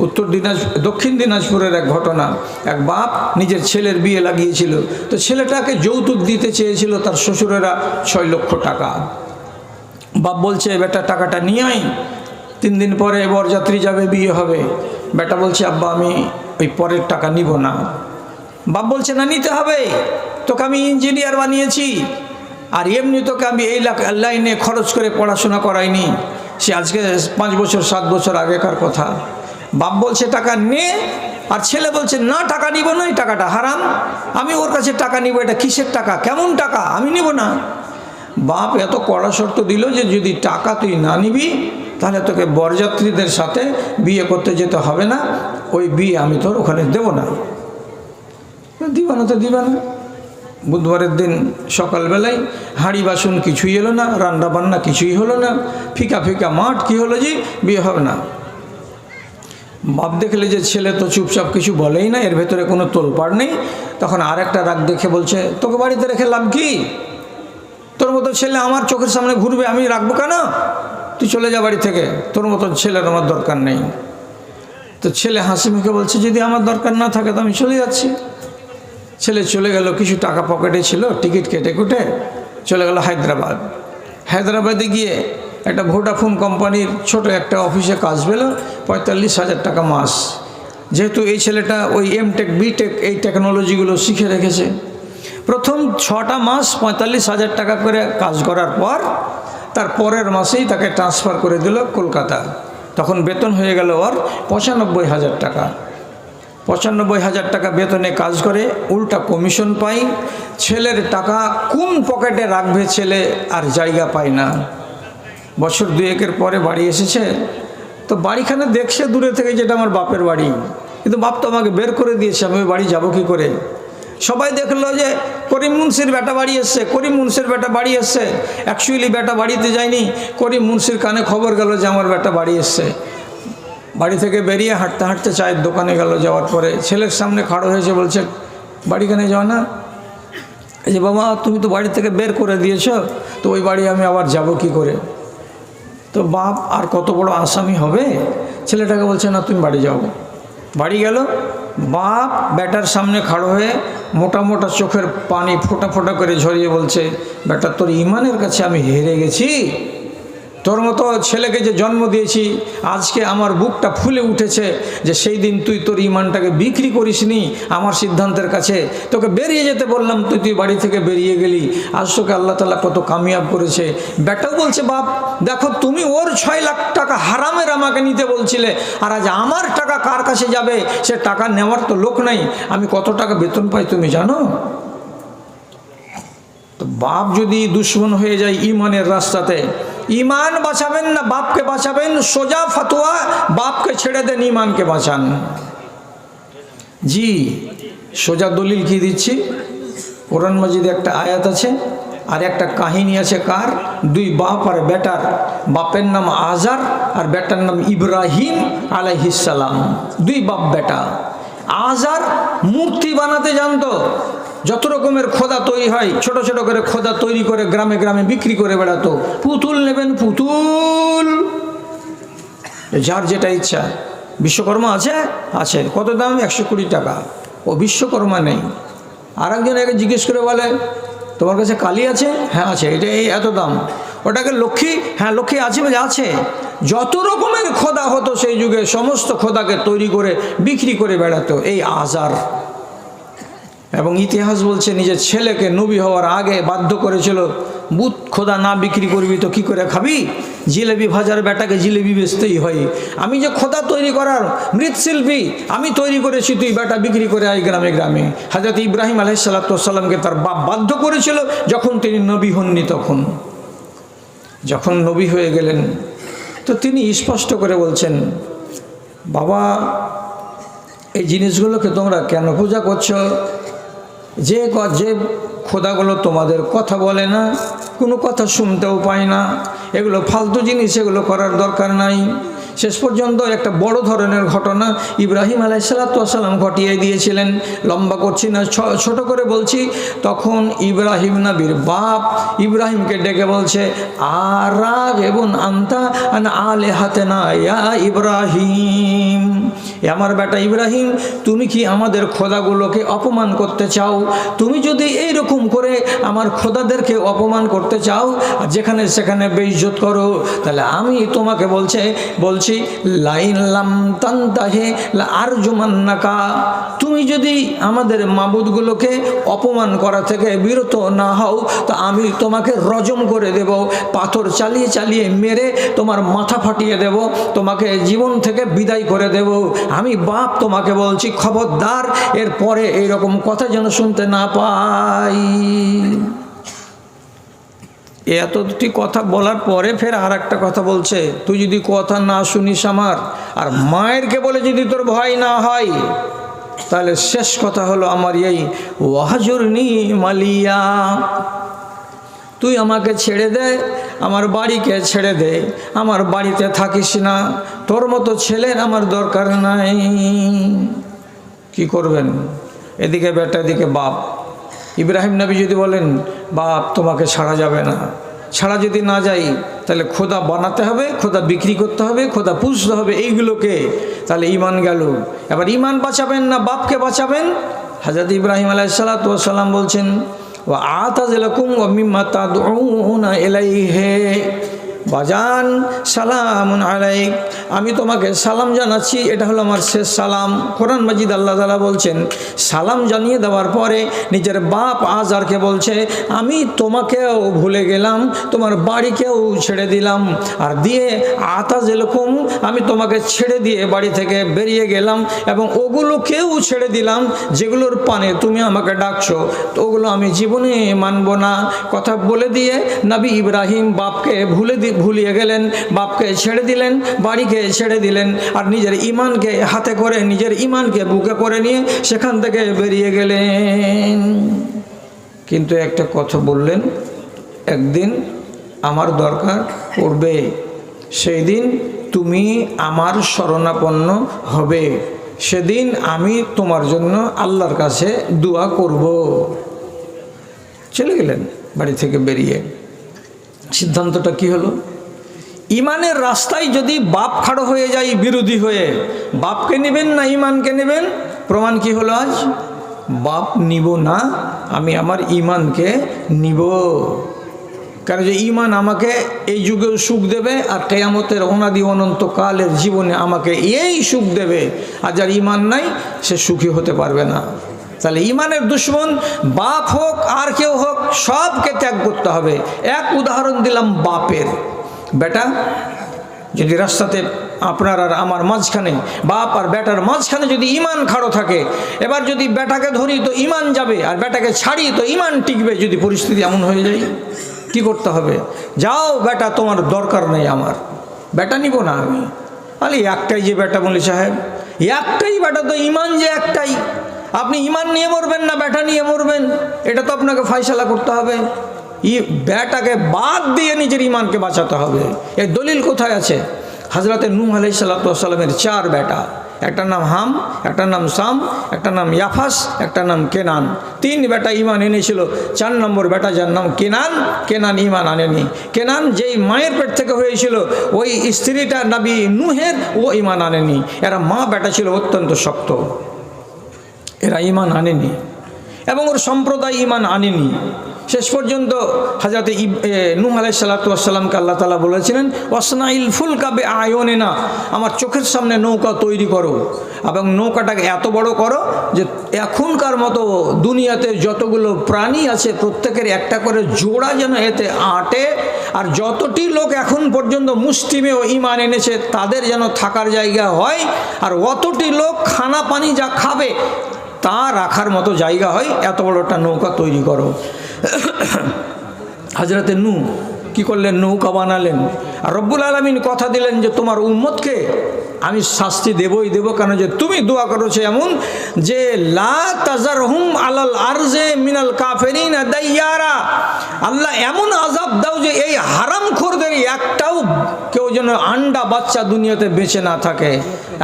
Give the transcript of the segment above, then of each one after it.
উত্তর দিনাজ, দক্ষিণ দিনাজপুরের এক ঘটনা। এক বাপ নিজের ছেলের বিয়ে লাগিয়েছিল। তো ছেলেটাকে যৌতুক দিতে চেয়েছিল তার শ্বশুরেরা ছয় লক্ষ টাকা। বাপ বলছে, বেটা, টাকাটা নিয়ে আয়। তিন দিন পরে বরযাত্রী যাবে, বিয়ে হবে। বেটা বলছে, আব্বা, আমি ওই পরের টাকা নিব না। বাপ বলছে, না, নিতে হবে। তোকে আমি ইঞ্জিনিয়ার বানিয়েছি। আর এমনি তোকে আমি এই লাইনে খরচ করে পড়াশোনা করাইনি। সে আজকে পাঁচ বছর, সাত বছর আগেকার কথা। বাপ বলছে, টাকা নে আর ছেলে বলছে, না, টাকা নিব না, এই টাকাটা হারাম। আমি ওর কাছে টাকা নিব, এটা কিসের টাকা? কেমন টাকা? আমি নিব না। বাপ এত কড়া শর্ত দিল যে, যদি টাকা তুই না নিবি, তাহলে তোকে বরযাত্রীদের সাথে বিয়ে করতে যেতে হবে না। ওই বিয়ে আমি তোর ওখানে দেব না। দিবা না তো দিবা না বুধবারের দিন সকালবেলায় হাঁড়ি বাসন কিছুই এলো না রান্না বান্না কিছুই হলো না। ফিকা ফিকা মাঠ, কি হলো যে, বিয়ে হবে না। বাপ দেখলে যে ছেলে তো চুপচাপ কিছু বলেই না, এর ভেতরে কোনো তোলপাড় নেই। তখন আর একটা রাগ দেখে বলছে, তোকে বাড়িতে রেখে লাভ কি? তোর মতো ছেলে আমার চোখের সামনে ঘুরবে, আমি রাখব কেন? তুই চলে যা বাড়ি থেকে, তোর মতো ছেলের আমার দরকার নেই। তো ছেলে হাসি মুখে বলছে, যদি আমার দরকার না থাকে, তো আমি চলে যাচ্ছি। ছেলে চলে গেল, কিছু টাকা পকেটে ছিল, টিকিট কেটে কুটে চলে গেল হায়দ্রাবাদ। হায়দ্রাবাদে গিয়ে একটা ভোডাফোন কোম্পানির ছোট একটা অফিসে কাজ পেল পঁয়তাল্লিশ হাজার টাকা মাস। যেহেতু এই ছেলেটা ওই এমটেক বিটেক এই টেকনোলজিগুলো শিখে রেখেছে। প্রথম ছটা মাস পঁয়তাল্লিশ হাজার টাকা করে কাজ করার পর, তার পরের মাসেই তাকে ট্রান্সফার করে দিল কলকাতা। তখন বেতন হয়ে গেল ওর পঁচানব্বই হাজার টাকা। পঁচানব্বই হাজার টাকা বেতনে কাজ করে, উল্টা কমিশন পাই ছেলের টাকা কোন পকেটে রাখবে ছেলে আর জায়গা পায় না। বছর দুয়েকের পরে বাড়ি এসেছে। তো বাড়িখানে দেখছে দূরে থেকে যেটা আমার বাপের বাড়ি। কিন্তু বাপ তো আমাকে বের করে দিয়েছে, আমি বাড়ি যাব কী করে? সবাই দেখল যে করিম মুন্সির বেটা বাড়ি এসছে, করিম মুন্সির বেটা বাড়ি এসছে। অ্যাকচুয়ালি বেটা বাড়িতে যায়নি, করিম মুন্সির কানে খবর গেল যে আমার বেটা বাড়ি এসছে। বাড়ি থেকে বেরিয়ে হাঁটতে হাঁটতে চায়ের দোকানে গেল যাওয়ার পরে। ছেলের সামনে খাড়ো হয়েছে, বলছে, বাড়িখানে যাও না। এই যে, বাবা, তুমি তো বাড়ি থেকে বের করে দিয়েছ, তো ওই বাড়ি আমি আবার যাব কি করে? তো বাপ আর কত বড় আসামি হবে? ছেলেটাকে বলছে, না, তুমি বাড়ি যাও বাড়ি গেল। বাপ ব্যাটার সামনে খাড়ো হয়ে মোটা মোটা চোখের পানি ফোটা ফোটা করে ঝরিয়ে বলছে ব্যাটার তোর ইমানের কাছে আমি হেরে গেছি? তোর মতো ছেলেকে যে জন্ম দিয়েছি, আজকে আমার বুকটা ফুলে উঠেছে যে সেই দিন তুই তোর ইমানটাকে বিক্রি করিসনি আমার সিদ্ধান্তের কাছে। তোকে বেরিয়ে যেতে বললাম, তুই তুই বাড়ি থেকে বেরিয়ে গেলি। আজ তোকে আল্লাহ তালা কত কামিয়াব করেছে। বেটাও বলছে, বাপ, দেখো তুমি ওর ছয় লাখ টাকা হারামের আমাকে নিতে বলছিলে, আর আজ আমার টাকা কার কাছে যাবে? সে টাকা নেওয়ার তো লোক নাই। আমি কত টাকা বেতন পাই তুমি জানো? তো বাপ যদি দুশ্মন হয়ে যায় ইমানের রাস্তাতে ইমান বাঁচাবেন না, বাপকে বাঁচাবেন, সোজা ফতোয়া, বাপকে ছেড়ে দেন, ইমানকে বাঁচান। জি, সোজা দলিল কি দিচ্ছি? কোরআন মাজিদে একটা আয়াত আছে, আর একটা কাহিনী আছে কার? দুই বাপ আর বেটার, বাপের নাম আজার আর বেটার নাম ইব্রাহিম আলাইহিসালাম দুই বাপ বেটা আজার মূর্তি বানাতে জানতো যত রকমের খোদা তৈরি হয়, ছোট ছোট করে খোদা তৈরি করে গ্রামে গ্রামে বিক্রি করে বেড়াতো। পুতুল নেবেন, পুতুল। যার যেটা ইচ্ছা। বিশ্বকর্মা আছে? আছে। কত দাম? একশো কুড়ি টাকা। ও বিশ্বকর্মা নেই। আর একজন একে জিজ্ঞেস করে বলে, তোমার কাছে কালি আছে? হ্যাঁ আছে। এটা এই এত দাম। ওটাকে লক্ষ্মী হ্যাঁ লক্ষ্মী আছে বলে আছে। যত রকমের খোদা হতো সেই যুগে, সমস্ত খোদাকে তৈরি করে, বিক্রি করে বেড়াতো। এই আজার। এবং ইতিহাস বলছে, নিজের ছেলেকে নবী হওয়ার আগে বাধ্য করেছিল বুধ খোদা না বিক্রি করবি তো কি করে খাবি? জিলেবি ভাজার বেটাকে জিলেবি বেচতেই হয়। আমি যে খোদা তৈরি করার মৃৎশিল্পী, আমি তৈরি করেছি, তুই বেটা বিক্রি করে আই গ্রামে গ্রামে। হাজরত ইব্রাহিম আলহিসাল্লাতামকে তার বাপ বাধ্য করেছিল, যখন তিনি নবী হননি তখন। যখন নবী হয়ে গেলেন, তো তিনি স্পষ্ট করে বলছেন, বাবা, এই জিনিসগুলোকে তোমরা কেন পূজা করছ? যে যে খোদাগুলো তোমাদের কথা বলে না, কোনো কথা শুনতেও পায় না, এগুলো ফালতু জিনিস, এগুলো করার দরকার নাই। শেষ পর্যন্ত একটা বড় ধরনের ঘটনা ইব্রাহিম আলাইসালাতাম ঘটিয়ে দিয়েছিলেন। লম্বা করছি না ছোট করে বলছি, তখন ইব্রাহিম নবীর বাপ ইব্রাহিমকে ডেকে বলছে, আরাগ এবং আন্তা আন আলে হাতে না ইয়া ইব্রাহিম। আমার বেটা ইব্রাহিম, তুমি কি আমাদের খোদাগুলোকে অপমান করতে চাও? তুমি যদি এই রকম করে আমার খোদাদেরকে অপমান করতে চাও যেখানে সেখানে বেইজ্জত করো, তাহলে আমি তোমাকে বলছে, বলছি, লাইন লাম তান্তাহে আর জুমান্নাকা তুমি যদি আমাদের মাবুদগুলোকে অপমান করা থেকে বিরত না হও, তো আমি তোমাকে রজম করে দেব, পাথর চালিয়ে চালিয়ে মেরে তোমার মাথা ফাটিয়ে দেব, তোমাকে জীবন থেকে বিদায় করে দেব। আমি বাপ তোমাকে বলছি, খবরদার, এরপরে এইরকম কথা যেন শুনতে না পাই। এতটি কথা বলার পরে ফের আর একটা কথা বলছে, তুই যদি কথা না শুনিস আমার, আর মায়েরকে বলে যদি তোর ভয় না হয়, তাহলে শেষ কথা হলো আমার এই ওয়াহাজুরনি মালিয়া। তুই আমাকে ছেড়ে দে, আমার বাড়িকে ছেড়ে দে, আমার বাড়িতে থাকিস না, তোর মতো ছেলের আমার দরকার নাই। কি করবেন? এদিকে বেটা, এদিকে বাপ। ইব্রাহিম নবী যদি বলেন, বাপ, তোমাকে ছাড়া যাবে না। ছাড়া যদি না যাই, তাহলে খোদা বানাতে হবে, খোদা বিক্রি করতে হবে, খোদা পুষতে হবে এইগুলোকে। তাহলে ইমান গেল। এবার ইমান বাঁচাবেন না, বাপকে বাঁচাবেন? হাজরত ইব্রাহিম আলাইসালাম বলছেন ও আতাজলাকুম ও মিম্মা তাদউনা ইলাইহি। বাজান সালামুন আলাইক। আমি তোমাকে সালাম জানাচ্ছি, এটা হলো আমার শেষ সালাম। কোরআন মাজিদ আল্লাহ তালা বলছেন, সালাম জানিয়ে দেওয়ার পরে নিজের বাপ আজারকে বলছে, আমি তোমাকেও ভুলে গেলাম, তোমার বাড়িকেও ছেড়ে দিলাম, আর দিয়ে আতা যেরকম আমি তোমাকে ছেড়ে দিয়ে বাড়ি থেকে বেরিয়ে গেলাম, এবং ওগুলোকেও ছেড়ে দিলাম, যেগুলোর পানে তুমি আমাকে ডাকছো, তো ওগুলো আমি জীবনে মানব না। কথা বলে দিয়ে নবী ইব্রাহিম বাপকে ভুলে ভুলিয়ে গেলেন, বাপকে ছেড়ে দিলেন, বাড়িকে ছেড়ে দিলেন আর নিজের ইমানকে হাতে করে নিজের ইমানকে বুকে করে নিয়ে সেখান থেকে বেরিয়ে গেলেন। কিন্তু একটা কথা বললেন, একদিন আমার দরকার পড়বে সেই দিন তুমি আমার শরণাপন্ন হবে, সেদিন আমি তোমার জন্য আল্লাহর কাছে দোয়া করব। চলে গেলেন বাড়ি থেকে বেরিয়ে। সিদ্ধান্তটা কি হলো? ইমানের রাস্তায় যদি বাপ খাড়ো হয়ে যায় বিরোধী হয়ে, বাপকে নেবেন না, ইমানকে নেবেন? প্রমাণ কি হলো আজ? বাপ নিব না, আমি আমার ইমানকে নিব। কারণ যে ইমান আমাকে এই যুগেও সুখ দেবে আর কেয়ামতের অনাদি অনন্তকালের জীবনে আমাকে এই সুখ দেবে। আর যার ইমান নাই, সে সুখী হতে পারবে না। তাহলে ইমানের দুশ্মন বাপ হোক আর কেউ হোক, সবকে ত্যাগ করতে হবে। এক উদাহরণ দিলাম বাপের। বেটা, যদি রাস্তাতে আপনার আর আমার মাঝখানে, বাপ আর বেটার মাঝখানে যদি ইমান খাড়ো থাকে, এবার যদি বেটাকে ধরি তো ইমান যাবে, আর বেটাকে ছাড়ি তো ইমান টিকবে যদি পরিস্থিতি এমন হয়ে যায়, কি করতে হবে? যাও বেটা, তোমার দরকার নেই আমার। বেটা নিব না আমি। আরে একটাই যে বেটা বলি সাহেব, একটাই বেটা তো ইমান যে একটাই। আপনি ইমান নিয়ে মরবেন না, বেটা নিয়ে মরবেন। এটা তো আপনাকে ফাইসলা করতে হবে। ই বেটাকে বাদ দিয়ে নিজের ইমানকে বাঁচাতে হবে। এর দলিল কোথায় আছে? হজরতে নূহ আলাই সাল্লামের চার বেটা একটার নাম হাম, একটার নাম সাম, একটার নাম ইয়াফাস, একটার নাম কেনান। তিন বেটা ইমান এনেছিল। চার নম্বর বেটা যার নাম কেনান কেনান ইমান আনেনি। কেনান যেই মায়ের পেট থেকে হয়েছিল, ওই স্ত্রীটা নাবি নুহের, ও ইমান আনেনি। এরা মা বেটা ছিল অত্যন্ত শক্ত। এরা ইমান আনেনি। এবং ওর সম্প্রদায় ইমান আনেনি। শেষ পর্যন্ত হাজরাতে নুহ আলাই সাল্লাতামকে আল্লাহ তালা বলেছিলেন ওসনাইল ফুল কাবে আয়নে না আমার চোখের সামনে নৌকা তৈরি করো এবং নৌকাটাকে এত বড় করো যে এখনকার মতো দুনিয়াতে যতগুলো প্রাণী আছে প্রত্যেকের একটা করে জোড়া যেন এতে আটে আর যতটি লোক এখন পর্যন্ত মুসলিমে ও ইমান এনেছে তাদের যেন থাকার জায়গা হয় আর অতটি লোক খানা পানি যা খাবে তা রাখার মতো জায়গা হয়, এত বড় একটা নৌকা তৈরি করো। হাজরাতে নু কি করলেন? নৌকা বানালেন। আর রব্বুল আলমিন কথা দিলেন যে, তোমার উম্মতকে আমি শাস্তি দেবই, দেব কেন যে, তুমি দোয়া করেছ এমন যে মিনাল দাইয়ারা। আল্লাহ এমন আজাব দাও যে, এই হারাম খোরদের একটাও যেন আন্ডা বাচ্চা দুনিয়াতে বেঁচে না থাকে।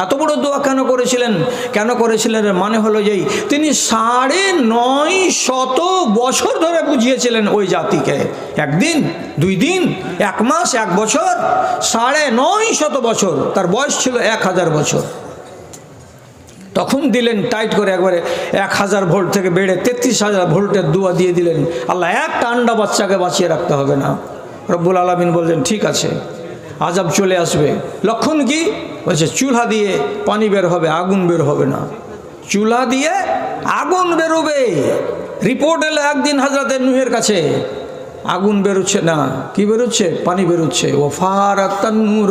এত বড় দোয়া কেন করেছিলেন? কেন করেছিলেন মানে হলো যেই, তিনি সাড়ে নয় শত বছর ধরে বুঝিয়েছিলেন ওই জাতিকে। একদিন, দুই দিন, এক মাস, এক বছর, সাড়ে নয় শত বছর, তার বয়স ছিল এক হাজার বছর। তখন দিলেন টাইট করে একবারে এক হাজার ভোল্ট থেকে বেড়ে তেত্রিশ হাজার ভোল্টের দুয়া দিয়ে দিলেন, আল্লাহ একটা আন্ডা বাচ্চাকে বাঁচিয়ে রাখতে হবে না। রব্বুল আলমিন বললেন, ঠিক আছে। আজাব চলে আসবে। লক্ষণ কি? বলছে, চুলা দিয়ে পানি বের হবে, আগুন বের হবে না। চুলা দিয়ে আগুন বেরোবে। রিপোর্ট এলো একদিন হাজরাতের নুহের কাছে। আগুন বেরোচ্ছে না। কি বেরোচ্ছে? পানি বেরোচ্ছে। ও ফার নূর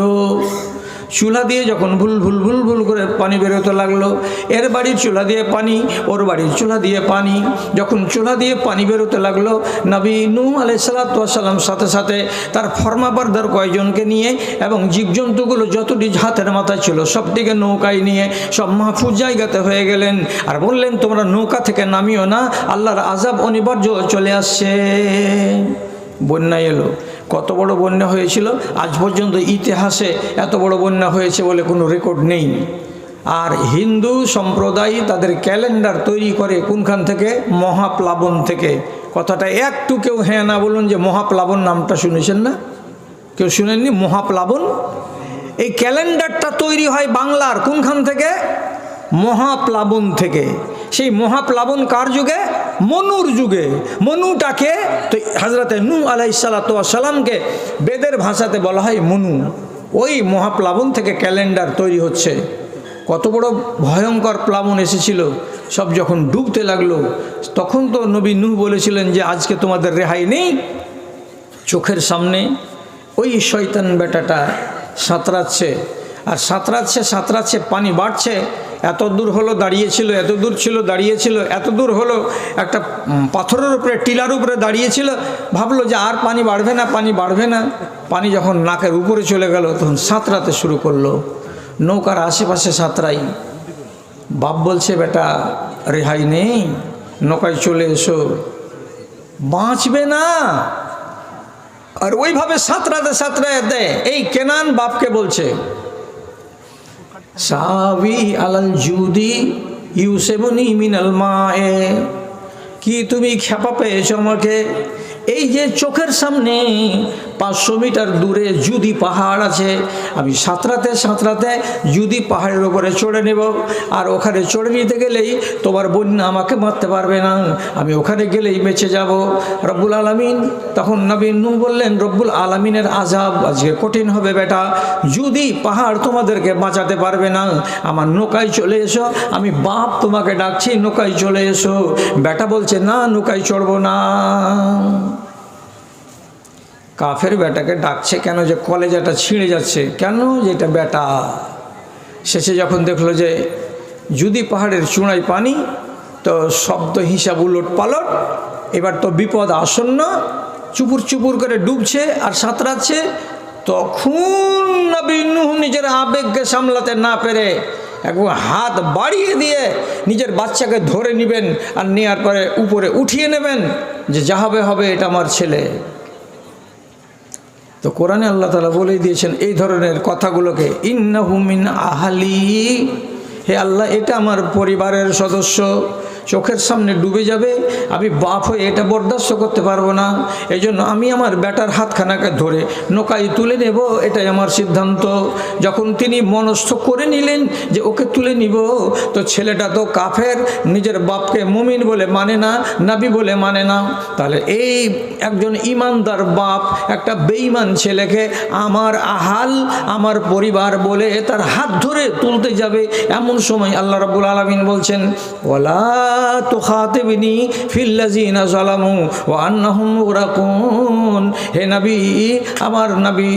চুলা দিয়ে যখন ভুল ভুল ভুল ভুল করে পানি বেরোতে লাগল, এর বাড়ির চুলা দিয়ে পানি, ওর বাড়ির চুলা দিয়ে পানি। যখন চুলা দিয়ে পানি বেরোতে লাগল, নবী নূ আলাই সালাতাম সাথে সাথে তার ফর্মাবারদার কয়েকজনকে নিয়ে এবং জীবজন্তুগুলো যতটি হাতের মাথায় ছিল, সবটিকে নৌকায় নিয়ে সব মাহফুজ জায়গাতে হয়ে গেলেন। আর বললেন, তোমরা নৌকা থেকে নামিও না, আল্লাহর আজাব অনিবার্য চলে আসছে। বন্যা এলো। কত বড় বন্যা হয়েছিল? আজ পর্যন্ত ইতিহাসে এত বড় বন্যা হয়েছে বলে কোনো রেকর্ড নেই। আর হিন্দু সম্প্রদায় তাদের ক্যালেন্ডার তৈরি করে কোনখান থেকে? মহাপ্লাবন থেকে। কথাটা একটু কেউ হ্যাঁ না বলুন যে মহাপ্লাবন নামটা শুনেছেন না? কেউ শুনেননি? মহাপ্লাবন? এই ক্যালেন্ডারটা তৈরি হয় বাংলার কোনখান থেকে? মহাপ্লাবন থেকে। সেই মহাপ্লাবন কার যুগে? মনুর যুগে মনুটাকে তো হাজরতে নু আলাই সালাতামকে বেদের ভাষাতে বলা হয় মনু। ওই মহাপ্লাবন থেকে ক্যালেন্ডার তৈরি হচ্ছে। কত বড় ভয়ঙ্কর প্লাবন এসেছিল। সব যখন ডুবতে লাগল, তখন তো নবী নূহ বলেছিলেন যে, আজকে তোমাদের রেহাই নেই, চোখের সামনে। ওই শয়তান বেটাটা সাঁতরাচ্ছে, আর সাঁতরাচ্ছে সাঁতরাচ্ছে, পানি বাড়ছে এত দূর হলো দাঁড়িয়েছিল, এত দূর ছিল, দাঁড়িয়েছিল, এত দূর হলো, একটা পাথরের উপরে, টিলার উপরে দাঁড়িয়েছিল, ভাবলো যে আর পানি বাড়বে না, পানি বাড়বে না। পানি যখন নাকের উপরে চলে গেল, তখন সাঁতরাতে শুরু করল। নৌকার আশেপাশে সাঁতরাই। বাপ বলছে, বেটা, রেহাই নেই, নৌকায় চলে এসো। বাঁচবে না। আর ওইভাবে সাঁতরাতে সাঁতরাতে, এই কেনান বাপকে বলছে সাবি আলাল জুদি ইউসেবনি মিনাল মায়ে। কি তুমি খেপা পেয়েছ আমাকে? এই যে চোখের সামনে পাঁচশো মিটার দূরে জুদি পাহাড় আছে, আমি সাঁতরাতে সাঁতরাতে জুদি পাহাড়ের ওপরে চড়ে নেব। আর ওখানে চড়ে নিতে গেলেই তোমার বন্যা আমাকে মারতে পারবে না। আমি ওখানে গেলেই বেঁচে যাব। রব্বুল আলমিন তখন নবীন নু বললেন, রব্বুল আলমিনের আজাব আজকে কঠিন হবে বেটা। যদি পাহাড় তোমাদেরকে বাঁচাতে পারবে না, আমার নৌকায় চলে এসো। আমি বাপ তোমাকে ডাকছি, নৌকায় চলে এসো। বেটা বলছে, না, নৌকায় চড়বো না। কাফের বেটাকে ডাকছে কেন যে কলেজাটা ছিঁড়ে যাচ্ছে? কেন যেটা বেটা? শেষে যখন দেখল যে যদি পাহাড়ের চূড়ায় পানি, তো শব্দ হিসাব উলট পালট, এবার তো বিপদ আসন্ন, চুপুর চুপুর করে ডুবছে আর সাঁতরাচ্ছে, তখন নবী নূহ নিজের আবেগকে সামলাতে না পেরে একবার হাত বাড়িয়ে দিয়ে নিজের বাচ্চাকে ধরে নেবেন আর নেওয়ার পরে উপরে উঠিয়ে নেবেন যে যা হবে হবে এটা আমার ছেলে। তো কোরআনে আল্লাহ তালা বলেই দিয়েছেন এই ধরনের কথাগুলোকে ইন্নাহুমিন আহালি, হে আল্লাহ, এটা আমার পরিবারের সদস্য চোখের সামনে ডুবে যাবে। আমি বাপ হয়ে এটা বরদাস্ত করতে পারব না। এই আমি আমার ব্যাটার হাতখানাকে ধরে নৌকায় তুলে নেব, এটাই আমার সিদ্ধান্ত। যখন তিনি মনস্থ করে নিলেন যে ওকে তুলে নিব, তো ছেলেটা তো কাফের, নিজের বাপকে মুমিন বলে মানে না, নাবি বলে মানে না। তাহলে এই একজন ইমানদার বাপ, একটা বেঈমান ছেলেকে আমার আহাল, আমার পরিবার বলে তার হাত ধরে তুলতে যাবে। এমন সময় আল্লাহ রাব্বুল আলামিন বলছেন ওলা তো খাতেবিনি ফিল্লাজিনা জালামু ও আন্নাহুম মুগরাকুন। হে নবী, আমার নবী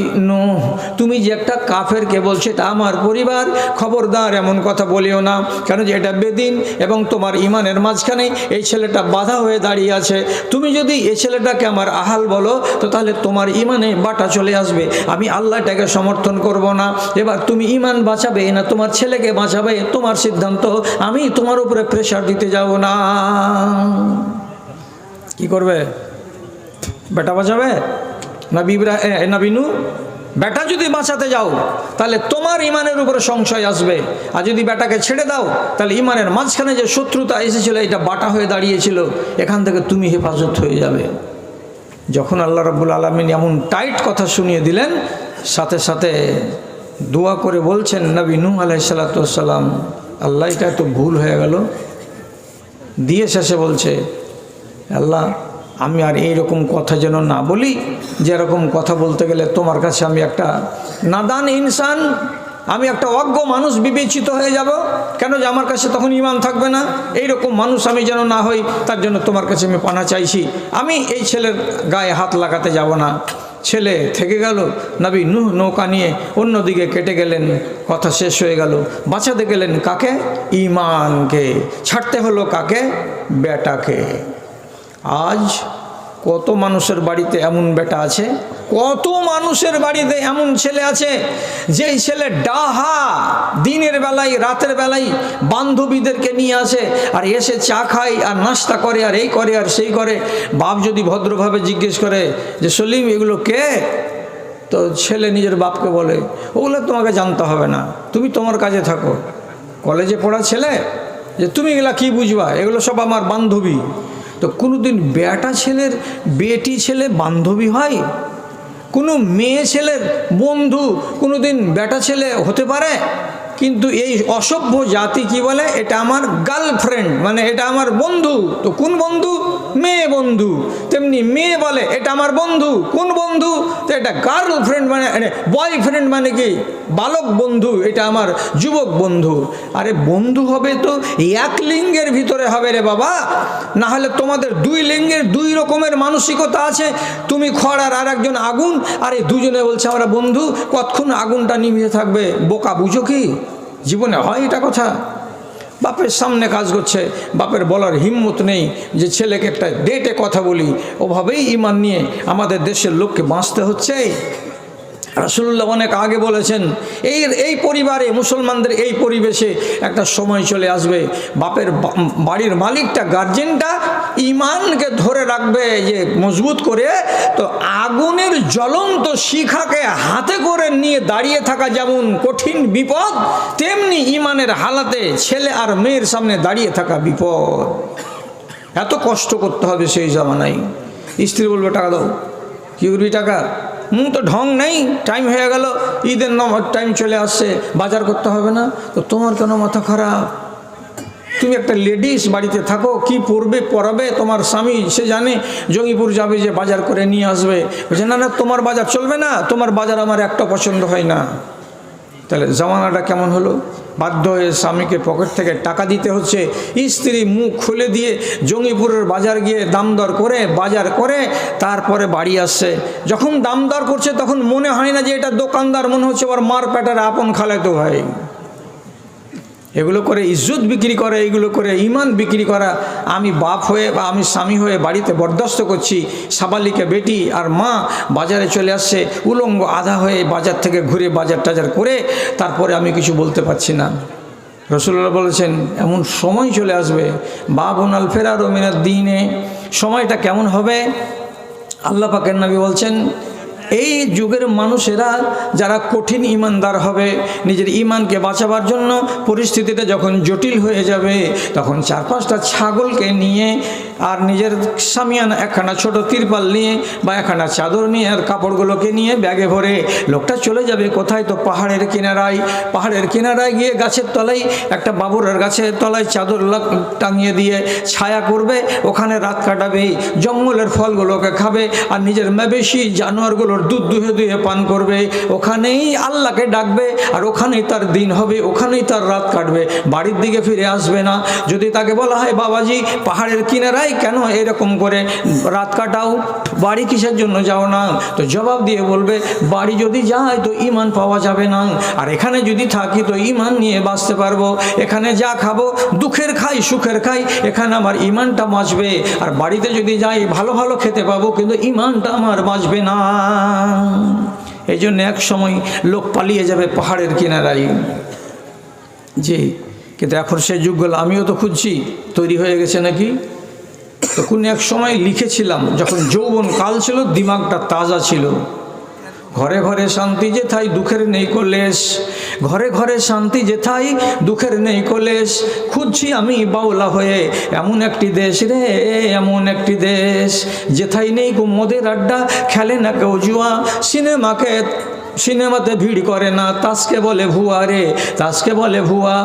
তুমি যে একটা কাফেরকে বলছো এটা আমার পরিবার, খবরদার এমন কথা বলিও না। কেন যে এটা বেদিন এবং তোমার ইমানের মাঝখানে এই ছেলেটা বাধা হয়ে দাঁড়িয়ে আছে। তুমি যদি এই ছেলেটাকে আমার আহাল বলো, তো তাহলে তোমার ইমানে বাটা চলে আসবে। আমি আল্লাহটাকে সমর্থন করব না। এবার তুমি ইমান বাঁচাবে না, তোমার ছেলেকে বাঁচাবে, তোমার সিদ্ধান্ত আমি তোমার উপরে প্রেশার দিতে যাব। না। কি করবে? বেটা বাঁচাবে না বিবরা না বিনু বেটা যদি বাঁচাতে যাও, তাহলে তোমার ইমানের উপরে সংশয় আসবে। আর যদি বেটাকে ছেড়ে দাও, তাহলে ইমানের মাঝখানে যে শত্রুতা এসেছিল, এটা বাটা হয়ে দাঁড়িয়েছিল, এখান থেকে তুমি হেফাজত হয়ে যাবে। যখন আল্লাহ রাব্বুল আলমিন এমন টাইট কথা শুনিয়ে দিলেন, সাথে সাথে দোয়া করে বলছেন, নবী নূহ আলাইসাল্লাম আল্লাহ, এটা তো ভুল হয়ে গেল। দিয়ে শেষে বলছে, আল্লাহ, আমি আর এইরকম কথা যেন না বলি, যেরকম কথা বলতে গেলে তোমার কাছে আমি একটা নাদান ইনসান, আমি একটা অজ্ঞ মানুষ বিবেচিত হয়ে যাব। কেন যে আমার কাছে তখন ইমান থাকবে না? এইরকম মানুষ আমি যেন না হই, তার জন্য তোমার কাছে আমি পানা চাইছি। আমি এই ছেলের গায়ে হাত লাগাতে যাব না। ছেলে থেকে গেল। নবী নুহ নৌকা নিয়ে অন্যদিকে কেটে গেলেন। কথা শেষ হয়ে গেল। বাঁচাতে গেলেন কাকে? ইমানকে ছাড়তে হলো কাকে? বেটাকে আজ কত মানুষের বাড়িতে এমন বেটা আছে? কত মানুষের বাড়িতে এমন ছেলে আছে? যেই ছেলে ডাহা দিনের বেলায়, রাতের বেলায় বান্ধবীদেরকে নিয়ে আসে আর এসে চা খায় আর নাস্তা করে আর এই করে আর সেই করে। বাপ যদি ভদ্রভাবে জিজ্ঞেস করে যে, সলিম, এগুলো কে? তো ছেলে নিজের বাপকে বলে, ওগুলো তোমাকে জানতে হবে না, তুমি তোমার কাজে থাকো। কলেজে পড়া ছেলে? যে, তুমি এগুলা কি বুঝবা? এগুলো সব আমার বান্ধবী। তো কোনোদিন বেটা ছেলের বেটি ছেলে বান্ধবী হয়? কোনো মেয়ে ছেলের বন্ধু কোনো দিন বেটা ছেলে হতে পারে? কিন্তু এই অসভ্য জাতি কি বলে? এটা আমার গার্লফ্রেন্ড মানে এটা আমার বন্ধু। তো কোন বন্ধু? মেয়ে বন্ধু। তেমনি মেয়ে বলে, এটা আমার বন্ধু। কোন বন্ধু? তো এটা গার্লফ্রেন্ড মানে বয়ফ্রেন্ড মানে কি? বালক বন্ধু, এটা আমার যুবক বন্ধু। আরে বন্ধু হবে তো এক লিঙ্গের ভিতরে হবে রে বাবা। না হলে তোমাদের দুই লিঙ্গের দুই রকমের মানসিকতা আছে। তুমি খড় আর আর একজন আগুন, আর এই দুজনে বলছে, আমরা বন্ধু, কতক্ষণ আগুনটা নিভিয়ে থাকবে? বোকা, বুঝো কি? জীবনে হয় এটা কথা। বাপের সামনে কাজ করছে, বাপের বলার হিম্মত নেই যে ছেলেকে একটা ডেটে কথা বলি। ওভাবেই ইমান নিয়ে আমাদের দেশের লোককে বাঁচতে হচ্ছে। রাসুল্লাহ অনেক আগে বলেছেন, এই এই পরিবারে, মুসলমানদের এই পরিবেশে একটা সময় চলে আসবে, বাপের বাড়ির মালিকটা গার্জেনটা ইমানকে ধরে রাখবে, যে মজবুত করে, তো আগুনের জ্বলন্ত শিখাকে হাতে করে নিয়ে দাঁড়িয়ে থাকা যেমন কঠিন বিপদ, তেমনি ইমানের হালাতে ছেলে আর মেয়ের সামনে দাঁড়িয়ে থাকা বিপদ। এত কষ্ট করতে হবে সেই জামানায়। স্ত্রী বলবে, টাকা দাও। কি টাকা? হুম তো ঢং নেই টাইম হয়ে গেল, ঈদের নম্বর টাইম চলে আসছে, বাজার করতে হবে না, তো তোমার কেন মাথা খারাপ? তুমি একটা লেডিস বাড়িতে থাকো, কি পরবে পরাবে তোমার স্বামী, সে জানে, জঙ্গিপুর যাবে যে বাজার করে নিয়ে আসবে। বলছে, না না, তোমার বাজার চলবে না, তোমার বাজার আমার একটা পছন্দ হয় না। তাহলে জামানাটা কেমন হলো? বাধ্য হয়ে স্বামীকে পকেট থেকে টাকা দিতে হচ্ছে। স্ত্রী মুখ খুলে দিয়ে জঙ্গিপুরের বাজার গিয়ে দাম দর করে, বাজার করে, তারপরে বাড়ি আসছে। যখন দাম দর করছে, তখন মনে হয় না যে এটা দোকানদার, মনে হচ্ছে আবার মার পেটার আপন খালাতো ভাই। এগুলো করে ইজ্জত বিক্রি করে, এগুলো করে ইমান বিক্রি করা। আমি বাপ হয়ে বা আমি স্বামী হয়ে বাড়িতে বরদাস্ত করছি, সাবালিকে বেটি আর মা বাজারে চলে আসছে, উলঙ্গ আধা হয়ে বাজার থেকে ঘুরে বাজার টাজার করে তারপরে আমি কিছু বলতে পারছি না। রসুল্লাহ বলেছেন, এমন সময় চলে আসবে, বাবন আল ফেরার মিনার দিনে। সময়টা কেমন হবে? আল্লাহ পাকের নবী বলছেন এই যুগের মানুষেরা যারা কঠিন ইমানদার হবে, নিজের ইমানকে বাঁচাবার জন্য পরিস্থিতিটা যখন জটিল হয়ে যাবে, তখন চার পাঁচটা ছাগলকে নিয়ে আর নিজের সামিয়ানা একখানা ছোট তিরপাল নিয়ে বা একখানা চাদর নিয়ে আর কাপড়গুলোকে নিয়ে ব্যাগে ভরে লোকটা চলে যাবে কোথায়? তো পাহাড়ের কিনারায়। পাহাড়ের কিনারায় গিয়ে গাছের তলায় একটা বাবুরের গাছের তলায় চাদর টাঙিয়ে দিয়ে ছায়া করবে। ওখানে রাত কাটাবে, জঙ্গলের ফলগুলোকে খাবে আর নিজের মেবেশি জানোয়ারগুলোর দুধ দুহে দুহে পান করবে। ওখানেই আল্লাহকে ডাকবে আর ওখানেই তার দিন হবে, ওখানেই তার রাত কাটবে। বাড়ির দিকে ফিরে আসবে না। যদি তাকে বলা হয়, বাবাজি, পাহাড়ের কিনারায় কেন এরকম করে রাত কাটাও? বাড়ি কিসের জন্য যাও না? তো জবাব দিয়ে বলবে, বাড়ি যদি যায় তো ইমান পাওয়া যাবে না। আর এখানে যদি থাকি তো ইমান নিয়ে বাঁচতে পারব। এখানে যা খাব, দুঃখের খাই, সুখের খাই, এখানে আমার ইমানটা বাঁচবে। আর বাড়িতে যদি যাই, ভালো ভালো খেতে পাবো, কিন্তু ইমানটা আমার বাঁচবে না। এই জন্য এক সময় লোক পালিয়ে যাবে পাহাড়ের কিনারায়। জি, কিন্তু এখন সেই যুগগুলো আমিও তো খুঁজছি, তৈরি হয়ে গেছে নাকি? তখন এক সময় লিখেছিলাম, যখন যৌবন কাল ছিল, দিমাগটা তাজা ছিল। ঘরে ঘরে শান্তি যেথাই, দুঃখের নেই কলেশ। ঘরে ঘরে শান্তি যেথাই, দুঃখের নেই কলেশ। খুঁজছি আমি বাউলা হয়ে, এমন একটি দেশ রে, এমন একটি দেশ। যেথাই নেই গো মদের আড্ডা, খেলে না কেউ জুয়া। সিনেমাকে সিনেমাতে ভিড় করে না, তাসকে বলে ভুয়া রে, তাসকে বলে ভুয়া।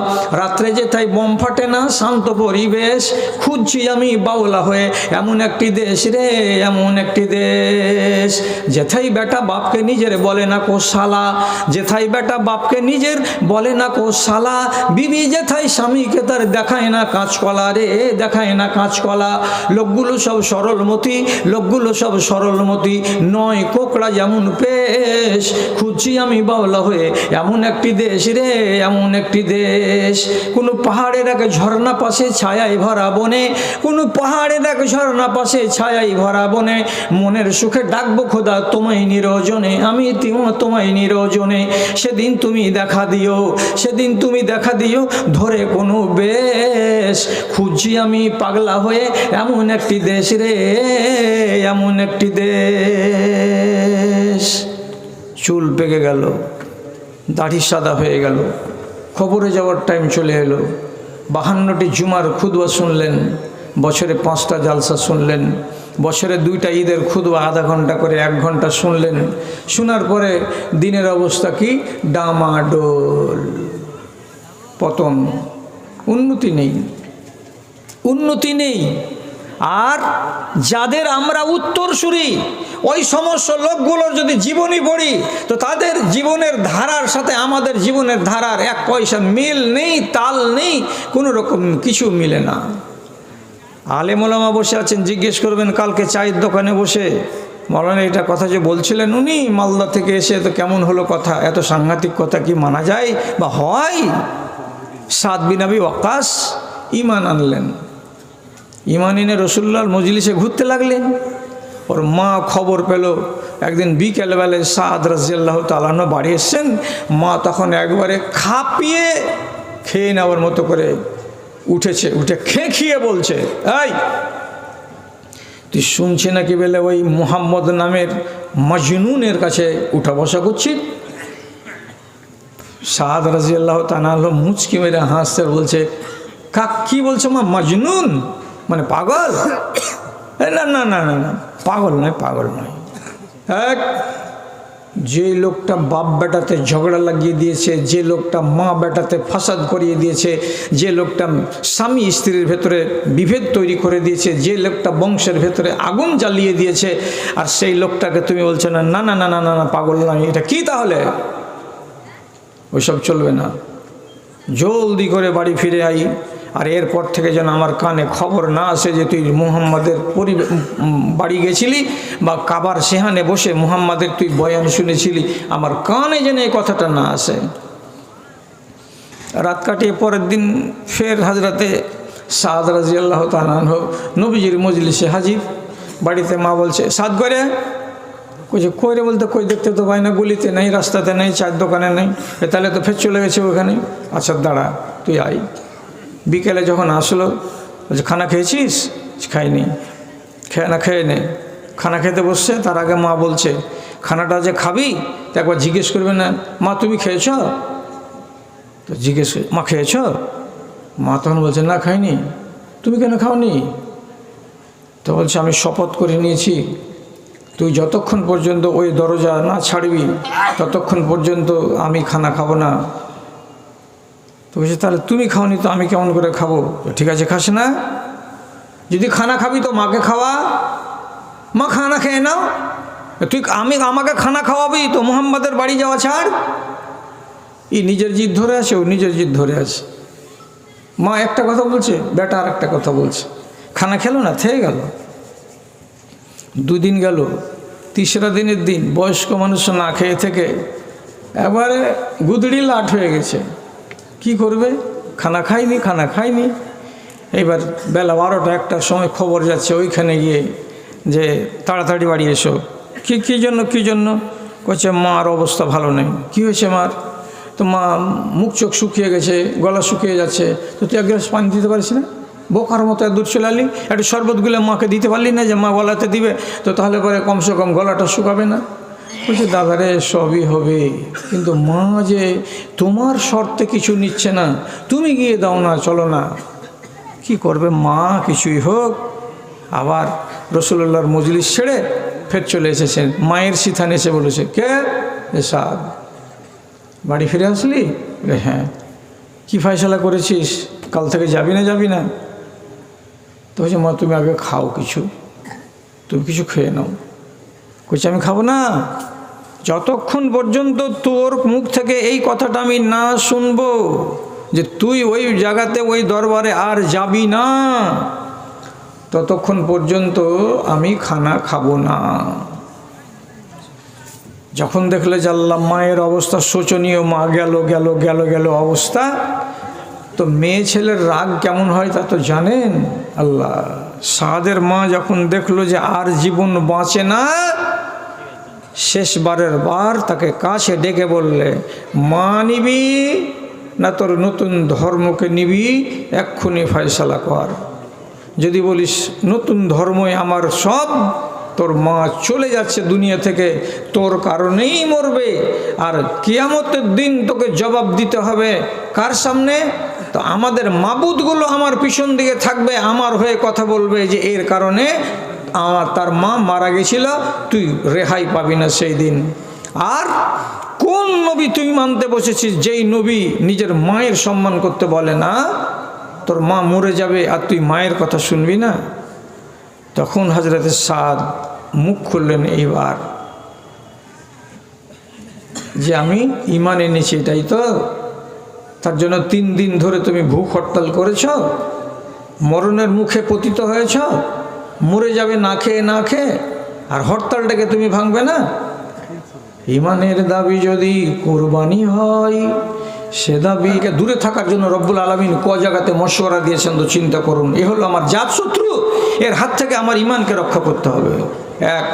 রাত্রে যেথায় বম ফাটে না, শান্ত পরিবেশ, খুঁজছি আমি বাউলা হয়ে। এমন একটি দেশ রে, এমন একটি দেশ। যেথাই বেটা বাপকে নিজের বলে না কো শালা যেথাই বেটা বাপকে নিজের বলে না কো শালা, বিবি যেথাই স্বামীকে তার দেখায় না কাঁচকলা রে, দেখায় না কাঁচকলা। লোকগুলো সব সরলমতি, লোকগুলো সব সরলমতি, নয় কোকড়া যেমন পেশ। খুঁজছি আমি বাউলা হয়ে, এমন একটি দেশ রে, এমন একটি দেশ। কোনো পাহাড়ের এক ঝর্ণা পাশে ছায়াই ভরা বনে, কোনো পাহাড়ের এক ঝর্ণা পাশে ছায়াই ভরা বনে, মনের সুখে ডাকবো খোদা তোমায় নিরজনে, আমি তিমো তোমায় নিরজনে। সেদিন তুমি দেখা দিও, সেদিন তুমি দেখা দিও ধরে কোনো বেশ। খুঁজছি আমি পাগলা হয়ে, এমন একটি দেশ রে, এমন একটি দেশ। চুল পেকে গেল, দাড়ি সাদা হয়ে গেল খবরে যাওয়ার টাইম চলে এলো। বাহান্নটি জুমার খুদবা শুনলেন, বছরে পাঁচটা জালসা শুনলেন, বছরে দুইটা ঈদের খুদবা আধা ঘণ্টা করে এক ঘণ্টা শুনলেন। শোনার পরে দিনের অবস্থা কি? ডামাডোল। পতন উন্নতি নেই। উন্নতি নেই। আর যাদের আমরা উত্তরসূরি, ওই সমস্ত লোকগুলোর যদি জীবনী পড়ি, তো তাদের জীবনের ধারার সাথে আমাদের জীবনের ধারার এক পয়সা মিল নেই, তাল নেই, কোনো রকম কিছু মিলে না। আলেমোলামা বসে আছেন, জিজ্ঞেস করবেন, কালকে চায়ের দোকানে বসে? মৌলানা, এটা কথা যে বলছিলেন উনি, মালদা থেকে এসে তো কেমন হলো কথা? এত সাংঘাতিক কথা কি মানা যায়? বা হয়? সাদ বিনাবি ওয়াকাস ইমান আনলেন। ইমান এনে রসুল্লার মজলিসে ঘুরতে লাগলেন ওর মা খবর পেল, একদিন বিকেলবেলায় সাদ রাজিয়াল্লাহ তালানো বাড়ি এসছেন, মা তখন একবারে খাপিয়ে খেয়ে নেওয়ার মতো করে উঠেছে, উঠে খেয়ে খেয়ে বলছে, এই, তুই শুনছি নাকি বলে ওই মুহাম্মদ নামের মজনুনের কাছে উঠা বসা করছি সাদ রাজিয়াল্লাহ তানাল মুচকি মেরে হাসতে বলছে, কাক, কি বলছো মা? মজনুন? মানে পাগল না না না না না পাগল নয় পাগল নয় এক যে লোকটা বাপ বেটাতে ঝগড়া লাগিয়ে দিয়েছে যে লোকটা মা বেটাতে ফাসাদ করিয়ে দিয়েছে যে লোকটা স্বামী স্ত্রীর ভেতরে বিভেদ তৈরি করে দিয়েছে যে লোকটা বংশের ভেতরে আগুন জ্বালিয়ে দিয়েছে আর সেই লোকটাকে তুমি বলছো না না না না না না পাগল নয় এটা কি তাহলে ওইসব চলবে না জলদি করে বাড়ি ফিরে আই আর এরপর থেকে যেন আমার কানে খবর না আসে যে তুই মুহাম্মাদের পরি বাড়ি গেছিলি বা কাবার সেহানে বসে মুহাম্মাদের তুই বয়ান শুনেছিলি, আমার কানে যেন এই কথাটা না আসে। রাত কাটিয়ে পরের দিন ফের হাজরাতে সাদ রাজি আল্লাহ তালাহ নবীজির মজলিসে হাজির। বাড়িতে মা বলছে, সাদ করে কইছে কই রে বলতে কই, দেখতে তো পাই না, গুলিতে নেই, রাস্তাতে নেই চার দোকানে নেই তাহলে তো ফের চলে গেছে ওখানে। আচ্ছা দাঁড়া, তুই আই বিকেলে যখন আসলো, বলছে, খানা খেয়েছিস? খাইনি। খেয়ে না, খেয়ে নে। খানা খেতে বসছে? তার আগে মা বলছে, খানাটা যে খাবি? তো একবার জিজ্ঞেস করবে, না, মা তুমি খেয়েছ? তো জিজ্ঞেস মা খেয়েছ? মা তখন বলছে, না, খাইনি। তুমি কেন খাওনি? তো বলছে, আমি শপথ করে নিয়েছি। তুই যতক্ষণ পর্যন্ত ওই দরজা না ছাড়বি, ততক্ষণ পর্যন্ত আমি খানা খাব না। তো বলছে, তাহলে তুমি খাওনি তো আমি কেমন করে খাব? ঠিক আছে, খাস না। যদি খানা খাবি তো মাকে খাওয়া, মা খানা খেয়ে নাও। তুই আমি আমাকে খানা খাওয়াবি তো মোহাম্মদের বাড়ি যাওয়া ছাড়। ই নিজের জিদ ধরে আছে, ও নিজের জিদ ধরে আছে। মা একটা কথা বলছে, বেটা আর একটা কথা বলছে। খানা খেলো না, থেয়ে গেল। দুদিন গেল, তিসরা দিনের দিন বয়স্ক মানুষ না খেয়ে থেকে এবারে গুদড়ি লাট হয়ে গেছে। কি করবে? খানা খাইনি খানা খাইনি। এইবার বেলা বারোটা একটার সময় খবর যাচ্ছে ওইখানে গিয়ে যে তাড়াতাড়ি বাড়ি এসো। কী কী জন্য কী জন্য? কচ্ছে মার অবস্থা ভালো নেই। কী হয়েছে মার? তো মা মুখ চোখ শুকিয়ে গেছে, গলা শুকিয়ে যাচ্ছে। তো তুই এক গ্লাস পানি দিতে পারিস না? বোকার মতো দূর চলে আলি একটু শরবতগুলো মাকে দিতে পারলি না যে মা গলাতে দিবে? তো তাহলে পরে কমসে কম গলাটা শুকাবে না। বলছে, দাদারে, সবই হবে। কিন্তু মা যে তোমার শর্তে কিছু নিচ্ছে না, তুমি গিয়ে দাও না, চলো না। কি করবে? মা কিছুই হোক, আবার রসুল্লাহর মজলিস ছেড়ে ফের চলে এসেছেন। মায়ের সিথানে এসে বলেছে, কে? সাদ। বাড়ি ফিরে আসলি? হ্যাঁ। কি ফয়সালা করেছিস? কাল থেকে যাবি না যাবি না? তো বলছে, মা, তুমি আগে খাও কিছু। তুমি কিছু খেয়ে নাও। কইছে আমি খাব না? যতক্ষণ পর্যন্ত তোর মুখ থেকে এই কথাটা আমি না শুনব যে তুই ওই জায়গাতে, ওই দরবারে আর যাবি না, ততক্ষণ পর্যন্ত আমি খানা খাব না। যখন দেখলে জানলাম মায়ের অবস্থা শোচনীয়, মা গেল গেল গেল গেল অবস্থা, তো মেয়ে ছেলের রাগ কেমন হয় তা তো জানেন? আল্লাহ সাদের মা যখন দেখল যে আর জীবন বাঁচে না শেষবারের বার তাকে কাছে ডেকে বললে, মা নিবি না তোর নতুন ধর্মকে নিবি? এক্ষুনি ফয়সালা কর। যদি বলিস, নতুন ধর্মই আমার সব, তোর মা চলে যাচ্ছে দুনিয়া থেকে, তোর কারণেই মরবে। আর কিয়ামতের দিন তোকে জবাব দিতে হবে কার সামনে? তো আমাদের মাবুদগুলো আমার পিছন দিকে থাকবে, আমার হয়ে কথা বলবে যে এর কারণে আমার তার মা মারা গেছিল, তুই রেহাই পাবি না সেই দিন। আর কোন নবী তুই মানতে বসেছিস যেই নবী নিজের মায়ের সম্মান করতে বলে না? তোর মা মরে যাবে আর তুই মায়ের কথা শুনবি না? তখন হজরত সাদ মুখ খুললেন এইবার। যে আমি ইমান এনেছি, এটাই তো? তার জন্য তিন দিন ধরে তুমি ভূখ হরতাল করেছ? মরণের মুখে পতিত হয়েছ? মরে যাবে, না খেয়ে না খেয়ে, আর হরতালটাকে তুমি ভাঙবে না? ইমানের দাবি যদি কোরবানি হয়, সে দাবিকে দূরে থাকার জন্য রব্বুল আলমিন ক জায়গাতে মশওয়ারা দিয়েছেন তো চিন্তা করুন। এ হলো আমার জাত শত্রু, এর হাত থেকে আমার ইমানকে রক্ষা করতে হবে। এক,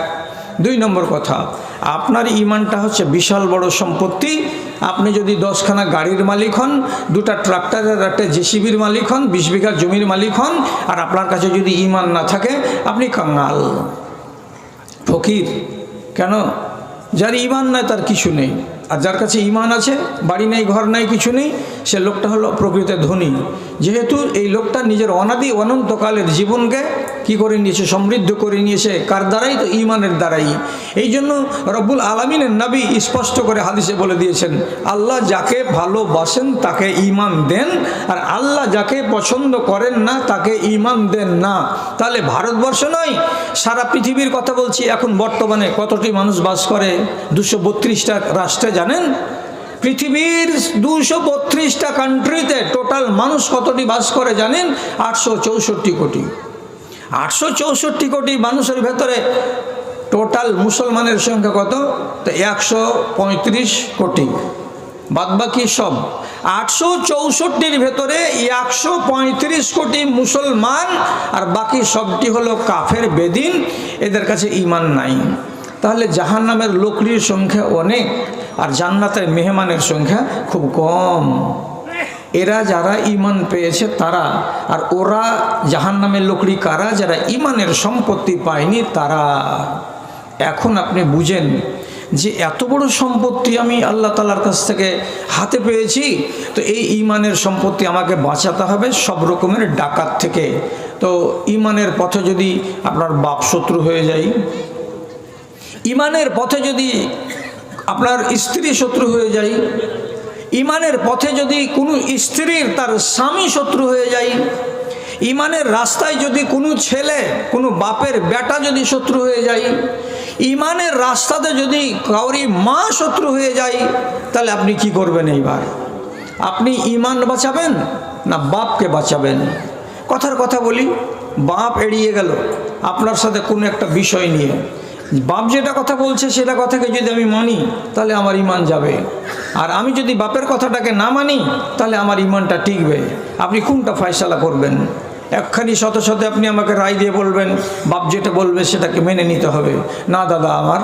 দুই নম্বর কথা আপনার ইমানটা হচ্ছে বিশাল বড় সম্পত্তি। আপনি যদি দশখানা গাড়ির মালিক হন, দুটা ট্রাক্টরের একটা জেসিবির মালিক হন, বিশ বিঘা জমির মালিক হন, আর আপনার কাছে যদি ইমান না থাকে, আপনি কাঙাল। ফকির। কেন? যার ইমান নাই, তার কিছু নেই। আর যার কাছে ইমান আছে, বাড়ি নেই, ঘর নাই, কিছু নেই, সে লোকটা হলো প্রকৃত ধনী। যেহেতু এই লোকটা নিজের অনাদি অনন্তকালের জীবনকে কি করে নিয়েছে, সমৃদ্ধ করে নিয়েছে, কার দ্বারাই তো ইমানের দ্বারাই। এই জন্য রব্বুল আলমিনের নাবি স্পষ্ট করে হাদিসে বলে দিয়েছেন, আল্লাহ যাকে ভালোবাসেন তাকে ইমান দেন, আর আল্লাহ যাকে পছন্দ করেন না তাকে ইমান দেন না। তাহলে ভারতবর্ষ নয়, সারা পৃথিবীর কথা বলছি, এখন বর্তমানে কতটি মানুষ বাস করে? দুশো বত্রিশটা রাষ্ট্রে, জানেন? পৃথিবীর দুশো বত্রিশটা কান্ট্রিতে টোটাল মানুষ কতটি বাস করে, জানেন? আটশো চৌষট্টি কোটি। আটশো চৌষট্টি কোটি মানুষের ভেতরে টোটাল মুসলমানের সংখ্যা কত? তো একশো পঁয়ত্রিশ কোটি। বাদবাকি সব। আটশো চৌষট্টির ভেতরে একশো পঁয়ত্রিশ কোটি মুসলমান, আর বাকি সবটি হলো কাফের, বেদিন। এদের কাছে ইমান নাই। তাহলে জাহান নামের লোকরির সংখ্যা অনেক, আর জান্নাতের মেহমানের সংখ্যা খুব কম। এরা যারা ইমান পেয়েছে তারা, আর ওরা জাহান নামের লোকরি কারা, যারা ইমানের সম্পত্তি পায়নি তারা। এখন আপনি বুঝেন যে এত বড় সম্পত্তি আমি আল্লাহ তালার কাছ থেকে হাতে পেয়েছি, তো এই ইমানের সম্পত্তি আমাকে বাঁচাতে হবে সব রকমের ডাকাত থেকে। তো ইমানের পথে যদি আপনার বাপ শত্রু হয়ে যায় ইমানের পথে যদি আপনার স্ত্রী শত্রু হয়ে যায় ইমানের পথে যদি কোনো স্ত্রীর তার স্বামী শত্রু হয়ে যায়, ইমানের রাস্তায় যদি কোনো ছেলে, কোনো বাপের বেটা যদি শত্রু হয়ে যায়, ইমানের রাস্তাতে যদি কাউরি মা শত্রু হয়ে যায়, তাহলে আপনি কি করবেন এইবার? আপনি ইমান বাঁচাবেন না বাপকে বাঁচাবেন? কথার কথা বলি, বাপ এড়িয়ে গেল। আপনার সাথে কোনো একটা বিষয় নিয়ে। বাপ যেটা কথা বলছে সেটা কথাকে যদি আমি মানি, তাহলে আমার ইমান যাবে। আর আমি যদি বাপের কথাটাকে না মানি, তাহলে আমার ইমানটা টিকবে। আপনি কোনটা ফয়সালা করবেন? একখানি শত শতে আপনি আমাকে রায় দিয়ে বলবেন, বাপ যেটা বলবে সেটাকে মেনে নিতে হবে। না, দাদা, আমার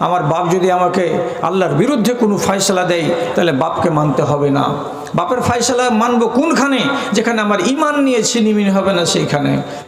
আমার বাপ যদি আমাকে আল্লাহর বিরুদ্ধে কোনো ফয়সলা দেয়, তাহলে বাপকে মানতে হবে না। বাপের ফয়সলা মানবো কোনখানে? যেখানে আমার ইমান নিয়ে ছিনিমিনি হবে না সেইখানে।